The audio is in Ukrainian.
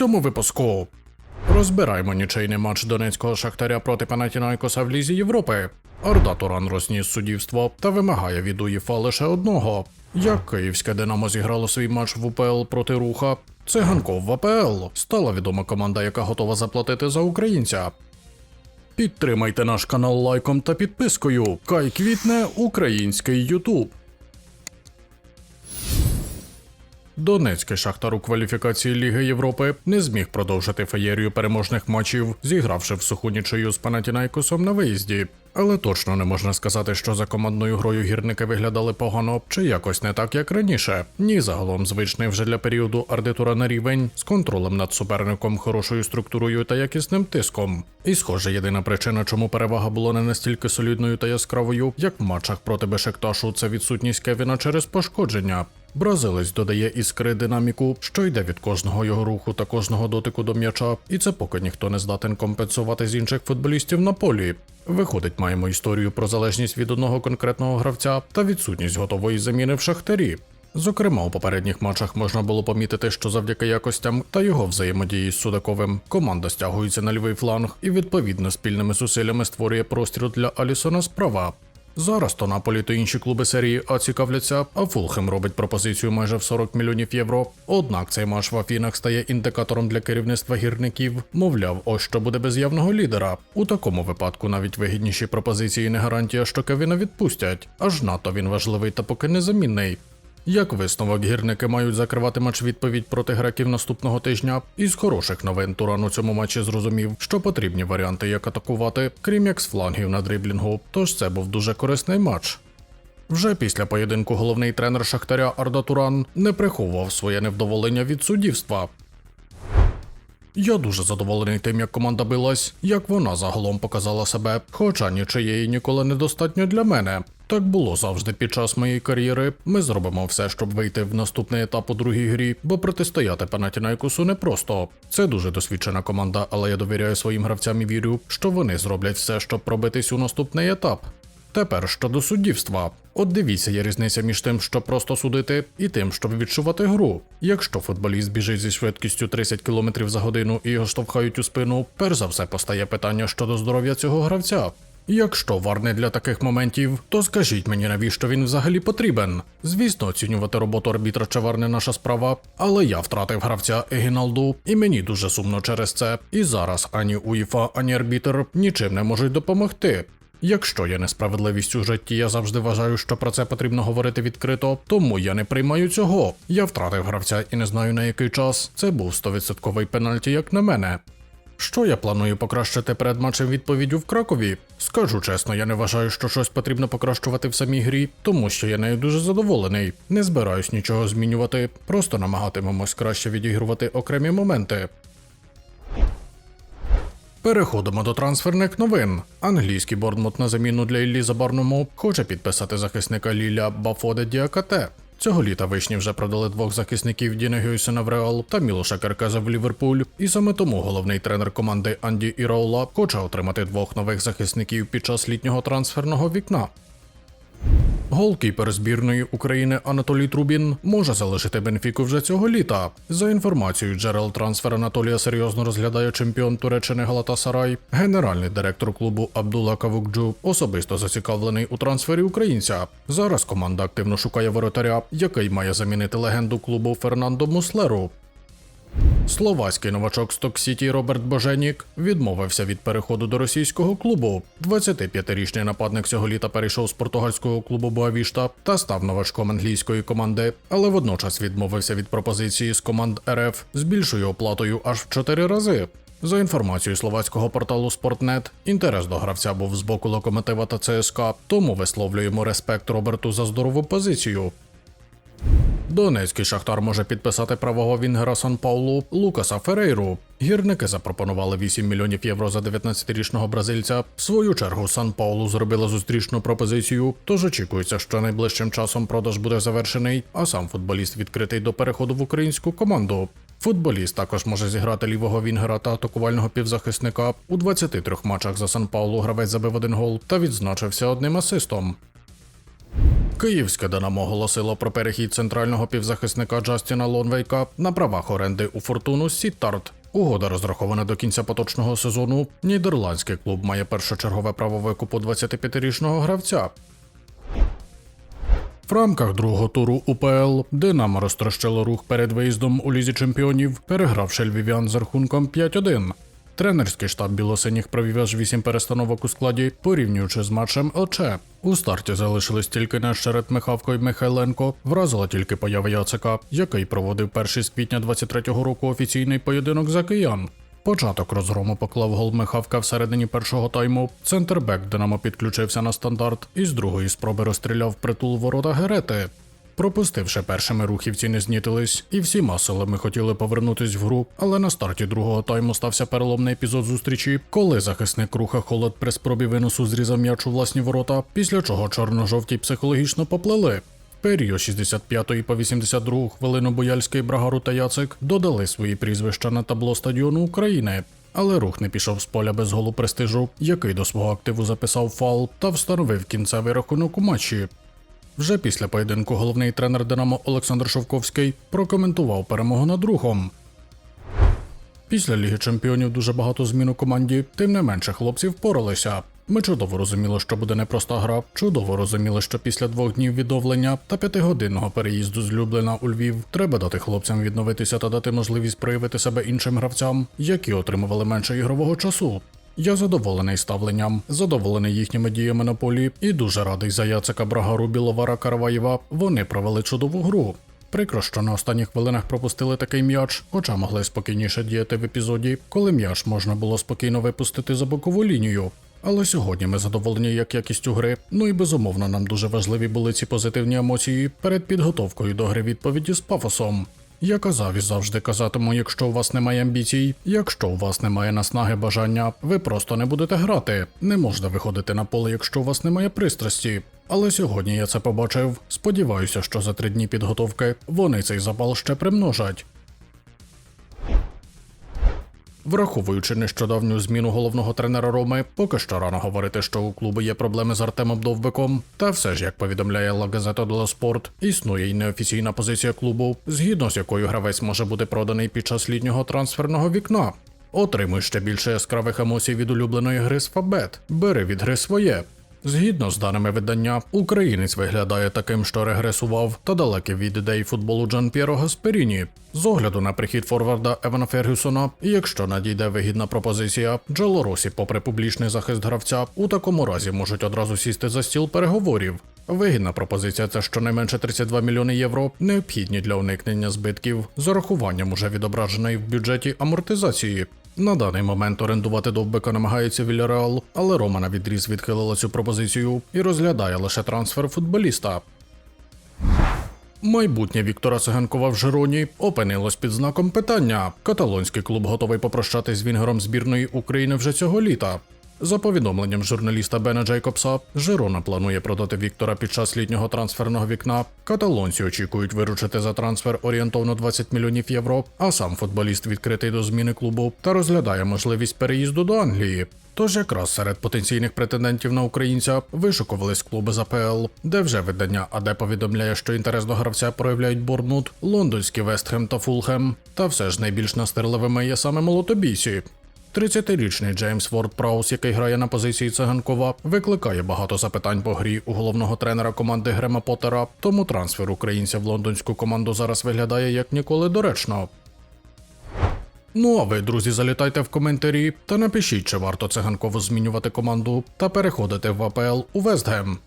цьому випуску. Розбираємо нічийний матч донецького шахтаря проти Панатінайкоса в Лізі Європи. Арда Туран розніс суддівство та вимагає від УЄФА лише одного. Як київське Динамо зіграло свій матч в УПЛ проти руха, циганков в АПЛ стала відома команда, яка готова заплатити за українця. Підтримайте наш канал лайком та підпискою. Кай квітне український Ютуб. Донецький шахтар у кваліфікації Ліги Європи не зміг продовжити феєрію переможних матчів, зігравши в суху нічию з Панатінайкосом на виїзді. Але точно не можна сказати, що за командною грою гірники виглядали погано чи якось не так, як раніше. Ні, загалом звичний вже для періоду ардитура на рівень з контролем над суперником, хорошою структурою та якісним тиском. І схоже, єдина причина, чому перевага була не настільки солідною та яскравою, як в матчах проти Бешекташу, це відсутність Кевіна через пошкодження. Бразилець додає іскри динаміку, що йде від кожного його руху та кожного дотику до м'яча, і це поки ніхто не здатен компенсувати з інших футболістів на полі. Виходить, маємо історію про залежність від одного конкретного гравця та відсутність готової заміни в шахтарі. Зокрема, у попередніх матчах можна було помітити, що завдяки якостям та його взаємодії з Судаковим команда стягується на лівий фланг і відповідно спільними зусиллями створює простір для Алісона справа. Зараз то Наполі та інші клуби серії А цікавляться, а Фулхем робить пропозицію майже в 40 мільйонів євро. Однак цей матч в Афінах стає індикатором для керівництва гірників. Мовляв, ось що буде без явного лідера. У такому випадку навіть вигідніші пропозиції не гарантія, що Кевіна відпустять, аж надто він важливий та поки незамінний. Як висновок, гірники мають закривати матч відповідь проти греків наступного тижня. Із хороших новин Туран у цьому матчі зрозумів, що потрібні варіанти, як атакувати, крім як з флангів на дриблінгу. Тож це був дуже корисний матч. Вже після поєдинку головний тренер Шахтаря Арда Туран не приховував своє невдоволення від суддівства. Я дуже задоволений тим, як команда билась, як вона загалом показала себе, хоча нічиєї ніколи недостатньо для мене. Так було завжди під час моєї кар'єри. Ми зробимо все, щоб вийти в наступний етап у другій грі, бо протистояти Панатінайкусу непросто. Це дуже досвідчена команда, але я довіряю своїм гравцям і вірю, що вони зроблять все, щоб пробитись у наступний етап. Тепер щодо суддівства. От дивіться, є різниця між тим, щоб просто судити, і тим, щоб відчувати гру. Якщо футболіст біжить зі швидкістю 30 км за годину і його штовхають у спину, перш за все постає питання щодо здоров'я цього гравця. Якщо вар не для таких моментів, то скажіть мені, навіщо він взагалі потрібен. Звісно, оцінювати роботу арбітра чи вар не наша справа, але я втратив гравця Егіналду, і мені дуже сумно через це. І зараз ані УЄФА, ані арбітр нічим не можуть допомогти. Якщо є несправедливість у житті, я завжди вважаю, що про це потрібно говорити відкрито, тому я не приймаю цього. Я втратив гравця і не знаю на який час. Це був 100% пенальті, як на мене. Що я планую покращити перед матчем відповіддю в Кракові? Скажу чесно, я не вважаю, що щось потрібно покращувати в самій грі, тому що я нею дуже задоволений. Не збираюсь нічого змінювати, просто намагатимемось краще відігрувати окремі моменти. Переходимо до трансферних новин. Англійський Борнмут на заміну для Іллі Забарному хоче підписати захисника Ліля Бафоде Діакате. Цього літа вишні вже продали двох захисників Діна Гюйсена в Реал та Мілоша Керкеза в Ліверпуль. І саме тому головний тренер команди Анді Іроула хоче отримати двох нових захисників під час літнього трансферного вікна. Голкіпер збірної України Анатолій Трубін може залишити Бенфіку вже цього літа. За інформацією джерел трансфер Анатолія серйозно розглядає чемпіон Туреччини Галатасарай. Генеральний директор клубу Абдулла Кавукджу особисто зацікавлений у трансфері українця. Зараз команда активно шукає воротаря, який має замінити легенду клубу Фернандо Муслеру. Словацький новачок Сток Сіті Роберт Боженік відмовився від переходу до російського клубу. 25-річний нападник цього літа перейшов з португальського клубу Боавішта та став новачком англійської команди, але водночас відмовився від пропозиції з команд РФ з більшою оплатою аж в 4 рази. За інформацією словацького порталу Спортнет, інтерес до гравця був з боку локомотива та ЦСКА, тому висловлюємо респект Роберту за здорову позицію. Донецький шахтар може підписати правого вінгера Сан Паулу Лукаса Ферейру. Гірники запропонували 8 мільйонів євро за 19-річного бразильця. В свою чергу Сан Паулу зробила зустрічну пропозицію, тож очікується, що найближчим часом продаж буде завершений, а сам футболіст відкритий до переходу в українську команду. Футболіст також може зіграти лівого вінгера та атакувального півзахисника. У 23 матчах за Сан Паулу гравець забив один гол та відзначився одним асистом. Київське Динамо оголосило про перехід центрального півзахисника Джастіна Лонвейка на правах оренди у фортуну Сіттарт. Угода розрахована до кінця поточного сезону. Нідерландський клуб має першочергове право викупу 25-річного гравця. В рамках другого туру УПЛ Динамо розтрощило рух перед виїздом у лізі чемпіонів, перегравши львів'ян з рахунком 5-1. Тренерський штаб білосиніх провів аж 8 перестановок у складі, порівнюючи з матчем ЛЧ. У старті залишились тільки Нещерет, Михавко і Михайленко. Вразила тільки поява Яцика, який проводив перший з квітня 23-го року офіційний поєдинок за киян. Початок розгрому поклав гол Михавка всередині першого тайму. Центрбек Динамо підключився на стандарт і з другої спроби розстріляв притул ворота Герети. Пропустивши першими рухівці не знітились, і всіма силами хотіли повернутись в гру, але на старті другого тайму стався переломний епізод зустрічі, коли захисник руха холод при спробі виносу зрізав м'яч у власні ворота, після чого чорно-жовті психологічно поплили. Період 65 по 82 хвилину Бояльський, Брагару та Яцик додали свої прізвища на табло стадіону України. Але рух не пішов з поля без голу престижу, який до свого активу записав фал та встановив кінцевий рахунок у матчі. Вже після поєдинку головний тренер Динамо Олександр Шовковський прокоментував перемогу над рухом. Після Ліги Чемпіонів дуже багато змін у команді, тим не менше хлопці впоралися. Ми чудово розуміли, що буде непроста гра. Чудово розуміли, що після двох днів відновлення та п'ятигодинного переїзду з Люблина у Львів треба дати хлопцям відновитися та дати можливість проявити себе іншим гравцям, які отримували менше ігрового часу. Я задоволений ставленням, задоволений їхніми діями на полі і дуже радий за Яцика Брагару Біловара Караваєва. Вони провели чудову гру. Прикро, що на останніх хвилинах пропустили такий м'яч, хоча могли спокійніше діяти в епізоді, коли м'яч можна було спокійно випустити за бокову лінію. Але сьогодні ми задоволені як якістю гри. Ну і безумовно нам дуже важливі були ці позитивні емоції перед підготовкою до гри відповіді з пафосом. Я казав і завжди казатиму, якщо у вас немає амбіцій, якщо у вас немає наснаги бажання, ви просто не будете грати. Не можна виходити на поле, якщо у вас немає пристрасті. Але сьогодні я це побачив. Сподіваюся, що за три дні підготовки вони цей запал ще примножать. Враховуючи нещодавню зміну головного тренера Роми, поки що рано говорити, що у клубу є проблеми з Артемом Довбиком. Та все ж, як повідомляє La Gazzetta dello Sport, існує й неофіційна позиція клубу, згідно з якою гравець може бути проданий під час літнього трансферного вікна. Отримуй ще більше яскравих емоцій від улюбленої гри з Фабет. Бери від гри своє. Згідно з даними видання, українець виглядає таким, що регресував та далекий від ідей футболу Джан П'єро Гасперіні. З огляду на прихід форварда Евана Фергюсона, якщо надійде вигідна пропозиція, Джелоросі, попри публічний захист гравця, у такому разі можуть одразу сісти за стіл переговорів. Вигідна пропозиція це щонайменше 32 мільйони євро, необхідні для уникнення збитків, з урахуванням уже відображеної в бюджеті амортизації. На даний момент орендувати довбика намагається Вільяреал, але Рома на відріз відхилила цю пропозицію і розглядає лише трансфер футболіста. Майбутнє Віктора Циганкова в Жироні опинилось під знаком питання. Каталонський клуб готовий попрощатись з Вінгером збірної України вже цього літа. За повідомленням журналіста Бена Джейкобса, Жирона планує продати Віктора під час літнього трансферного вікна. Каталонці очікують виручити за трансфер орієнтовно 20 мільйонів євро, а сам футболіст відкритий до зміни клубу та розглядає можливість переїзду до Англії. Тож якраз серед потенційних претендентів на українця вишукувались клуби з АПЛ, де вже видання АД повідомляє, що інтерес до гравця проявляють Борнмут, лондонський Вестхем та Фулхем. Та все ж найбільш настирливими є саме молотобійці. 30-річний Джеймс Ворд Праус, який грає на позиції циганкова, викликає багато запитань по грі у головного тренера команди Грема Поттера, тому трансфер українця в лондонську команду зараз виглядає як ніколи доречно. Ну а ви, друзі, залітайте в коментарі та напишіть, чи варто циганково змінювати команду та переходити в АПЛ у Вестгем.